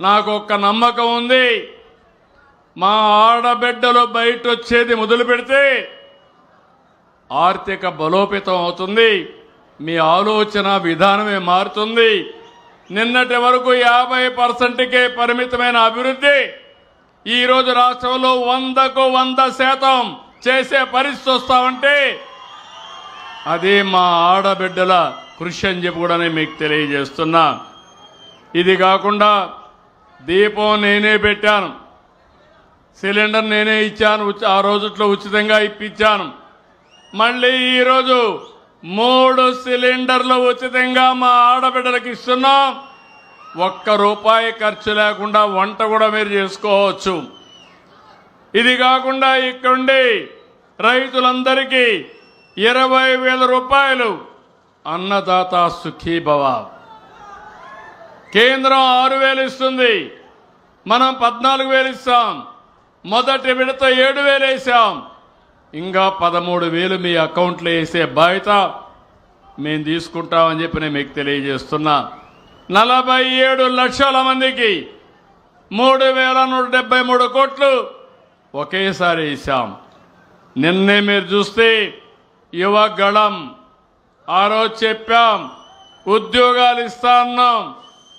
నాకు ఒక్క నమ్మకం ఉంది. మా ఆడబిడ్డలు బయట వచ్చేది మొదలు పెడితే ఆర్థిక బలోపేతం అవుతుంది. మీ ఆలోచన విధానమే మారుతుంది. నిన్నటి వరకు యాభై పర్సెంట్కే పరిమితమైన అభివృద్ధి ఈరోజు రాష్ట్రంలో వందకు వంద శాతం చేసే పరిస్థితి వస్తామంటే అది మా ఆడబిడ్డల కృషి అని చెప్పి కూడా నేను మీకు తెలియజేస్తున్నా. ఇది కాకుండా దీపం నేనే పెట్టాను. సిలిండర్ నేనే ఇచ్చాను. ఆ రోజుట్లో ఉచితంగా ఇప్పించాను. మళ్ళీ ఈరోజు మూడు సిలిండర్లు ఉచితంగా మా ఆడబిడ్డలకు ఇస్తున్నాం. ఒక్క రూపాయి ఖర్చు లేకుండా వంట కూడా మీరు చేసుకోవచ్చు. ఇది కాకుండా ఇక్కడుండి రైతులందరికీ ఇరవై వేల రూపాయలు అన్నదాత సుఖీభవ. కేంద్రం ఆరు వేలు ఇస్తుంది. మనం పద్నాలుగు వేలు ఇస్తాం. మొదటి విడత ఏడు వేలు వేసాం. ఇంకా పదమూడు వేలు మీ అకౌంట్లో వేసే బాధ్యత మేము తీసుకుంటామని చెప్పి నేను మీకు తెలియజేస్తున్నా. నలభై ఏడు లక్షల మందికి మూడు వేల నూట డెబ్బై మూడు కోట్లు ఒకేసారి వేసాం నిన్నే మీరు చూస్తే యువ గళం. ఆ రోజు చెప్పాం ఉద్యోగాలు ఇస్తా అన్నాం.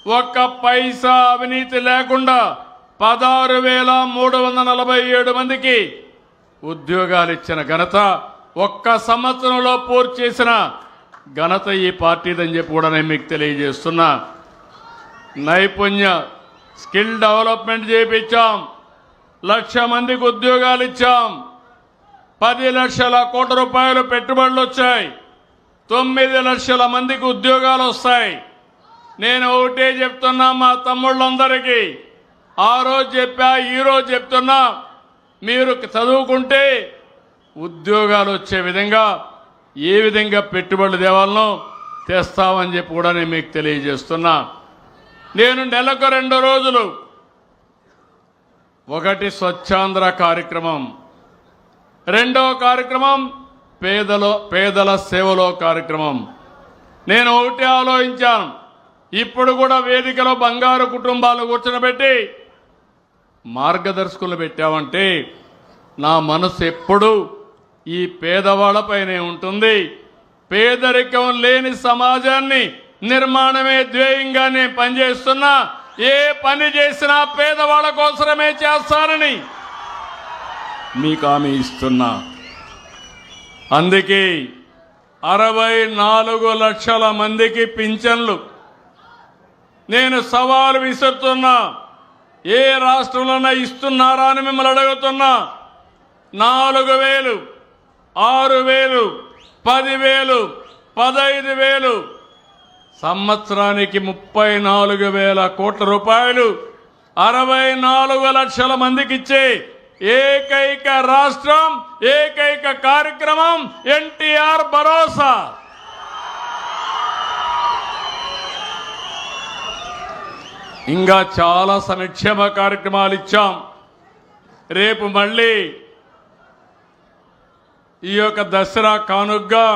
ఒక్క పైసా అవినీతి లేకుండా పదహారు వేల మూడు వందల నలభై ఏడు మందికి ఉద్యోగాలు ఇచ్చిన ఘనత ఒక్క సంవత్సరంలో పూర్తి చేసిన ఘనత ఈ పార్టీదని చెప్పి కూడా నేను మీకు తెలియజేస్తున్నా. నైపుణ్య స్కిల్ డెవలప్మెంట్ చేయించాం లక్ష మందికి ఉద్యోగాలు ఇచ్చాం. పది లక్షల కోట్ల రూపాయలు పెట్టుబడులు వచ్చాయి. తొమ్మిది లక్షల మందికి ఉద్యోగాలు వస్తాయి. నేను ఒకటే చెప్తున్నా మా తమ్ముళ్ళందరికీ. ఆ రోజు చెప్పా ఈ రోజు చెప్తున్నా మీరు చదువుకుంటే ఉద్యోగాలు వచ్చే విధంగా ఏ విధంగా పెట్టుబడులు తేవాలనో తెస్తామని చెప్పి కూడా నేను మీకు తెలియజేస్తున్నా. నేను నెలకు రెండు రోజులు ఒకటి స్వచ్ఛాంధ్ర కార్యక్రమం రెండవ కార్యక్రమం పేదలో పేదల సేవలో కార్యక్రమం. నేను ఒకటి ఆలోచించాను. ఇప్పుడు కూడా వేదికలో బంగారు కుటుంబాలు కూర్చోబెట్టి మార్గదర్శకులు పెట్టామంటే నా మనసు ఎప్పుడూ ఈ పేదవాళ్ళపైనే ఉంటుంది. పేదరికం లేని సమాజాన్ని నిర్మాణమే ధ్యేయంగా నేను పనిచేస్తున్నా. ఏ పని చేసినా పేదవాళ్ళ కోసమే చేస్తానని మీకు హామీ ఇస్తున్నా. అందుకే అరవై నాలుగు లక్షల మందికి పింఛన్లు నేను సవాలు విసురుతున్నా. ఏ రాష్ట్రంలోనే ఇస్తున్నారా అని మిమ్మల్ని అడుగుతున్నా. నాలుగు వేలు ఆరు వేలు పదివేలు పదైదు వేలు. సంవత్సరానికి ముప్పై నాలుగు వేల కోట్ల రూపాయలు అరవై నాలుగు లక్షల మందికి ఇచ్చే ఏకైక రాష్ట్రం ఏకైక కార్యక్రమం ఎన్టీఆర్ భరోసా. ఇంకా చాలా సంక్షేమ కార్యక్రమాలు ఇచ్చాం. రేపు మళ్ళీ ఈ యొక్క దసరా కానుగ్గా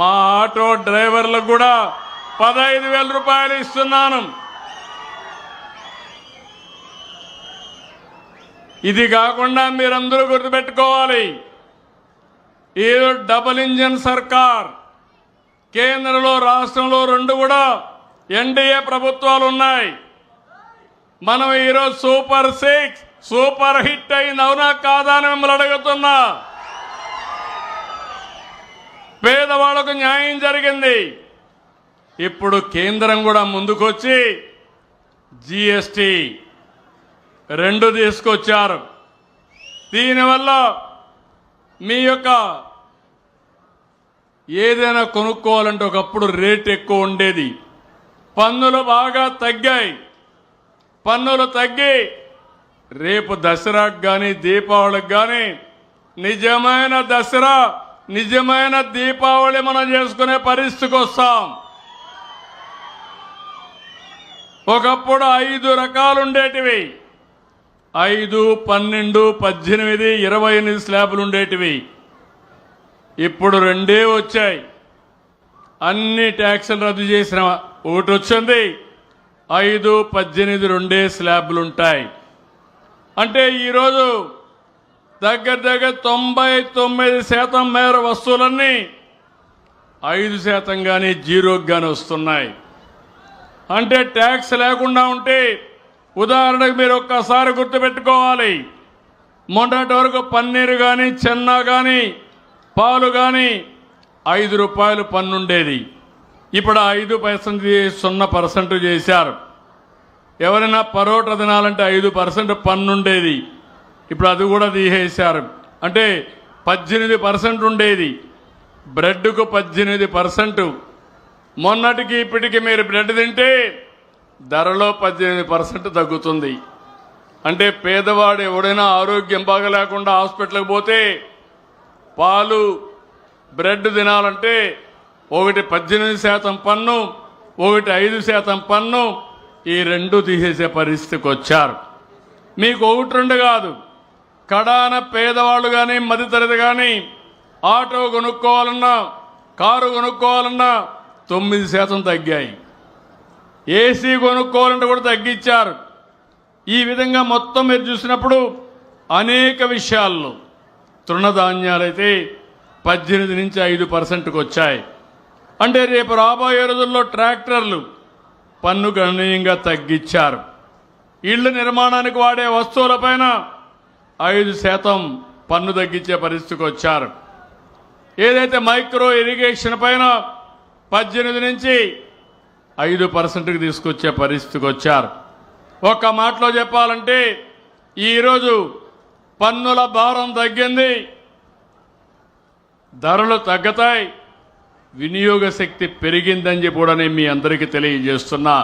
మా ఆటో డ్రైవర్లకు కూడా పదహైదు వేల రూపాయలు ఇస్తున్నాను. ఇది కాకుండా మీరందరూ గుర్తుపెట్టుకోవాలి. ఏదో డబుల్ ఇంజన్ సర్కార్ కేంద్రంలో రాష్ట్రంలో రెండు కూడా ఎన్డీఏ ప్రభుత్వాలు ఉన్నాయి మనం ఈరోజు సూపర్ సిక్స్ సూపర్ హిట్ అయింది అవునా కాదా అని మిమ్మల్ని అడుగుతున్నా. పేదవాళ్ళకు న్యాయం జరిగింది. ఇప్పుడు కేంద్రం కూడా ముందుకొచ్చి జిఎస్టి రెండు తీసుకొచ్చారు. దీనివల్ల మీ యొక్క ఏదైనా కొనుక్కోవాలంటే ఒకప్పుడు రేట్ ఎక్కువ ఉండేది. పన్నులు బాగా తగ్గాయి. పన్నులు తగ్గి రేపు దసరాకు కానీ దీపావళికి కానీ నిజమైన దసరా నిజమైన దీపావళి మనం చేసుకునే పరిస్థితికి వస్తాం. ఒకప్పుడు ఐదు రకాలు ఉండేటివి. ఐదు పన్నెండు పద్దెనిమిది ఇరవై ఎనిమిది స్లాబులు ఉండేటివి. ఇప్పుడు రెండే వచ్చాయి. అన్ని ట్యాక్సులు రద్దు చేసిన ఒకటి వచ్చింది ఐదు పద్దెనిమిది రెండే స్లాబ్లు ఉంటాయి అంటే ఈరోజు దగ్గర దగ్గర తొంభై తొమ్మిది శాతం మేర వస్తువులన్నీ ఐదు శాతం కానీ జీరోకి కానీ వస్తున్నాయి. అంటే ట్యాక్స్ లేకుండా ఉంటే ఉదాహరణకు మీరు ఒక్కసారి గుర్తుపెట్టుకోవాలి. మొన్నటి వరకు పన్నీరు కానీ చెన్న కానీ పాలు కానీ ఐదు రూపాయలు పన్నుండేది. ఇప్పుడు ఐదు పర్సెంట్ సున్నా పర్సెంట్ చేశారు. ఎవరైనా పరోటా తినాలంటే ఐదు పర్సెంట్ పన్నుండేది. ఇప్పుడు అది కూడా తీసేశారు. అంటే పద్దెనిమిది పర్సెంట్ ఉండేది. బ్రెడ్కు పద్దెనిమిది పర్సెంట్. మొన్నటికి ఇప్పటికి మీరు బ్రెడ్ తింటే ధరలో పద్దెనిమిది పర్సెంట్ తగ్గుతుంది. అంటే పేదవాడు ఎవడైనా ఆరోగ్యం బాగలేకుండా హాస్పిటల్కి పోతే పాలు బ్రెడ్ తినాలంటే ఒకటి పద్దెనిమిది శాతం పన్ను ఒకటి ఐదు శాతం పన్ను ఈ రెండు తీసేసే పరిస్థితికి వచ్చారు. మీకు ఒకటి రెండు కాదు. కడాన పేదవాళ్ళు కానీ మధ్యతరగతి కానీ ఆటో కొనుక్కోవాలన్నా కారు కొనుక్కోవాలన్నా తొమ్మిది శాతం తగ్గాయి. ఏసీ కొనుక్కోవాలంటే కూడా తగ్గించారు. ఈ విధంగా మొత్తం మీరు చూసినప్పుడు అనేక విషయాల్లో తృణధాన్యాలైతే పద్దెనిమిది నుంచి ఐదు పర్సెంట్కి వచ్చాయి. అంటే రేపు రాబోయే రోజుల్లో ట్రాక్టర్లు పన్ను గణనీయంగా తగ్గించారు. ఇళ్ళ నిర్మాణానికి వాడే వస్తువులపైన ఐదు శాతం పన్ను తగ్గించే పరిస్థితికి వచ్చారు. ఏదైతే మైక్రో ఇరిగేషన్ పైన పద్దెనిమిది నుంచి ఐదు పర్సెంట్కి తీసుకొచ్చే పరిస్థితికి వచ్చారు. ఒక్క మాటలో చెప్పాలంటే ఈరోజు పన్నుల భారం తగ్గింది ధరలు తగ్గుతాయి వినియోగ శక్తి పెరిగిందని చెప్పి కూడా నేను మీ అందరికీ తెలియజేస్తున్నా.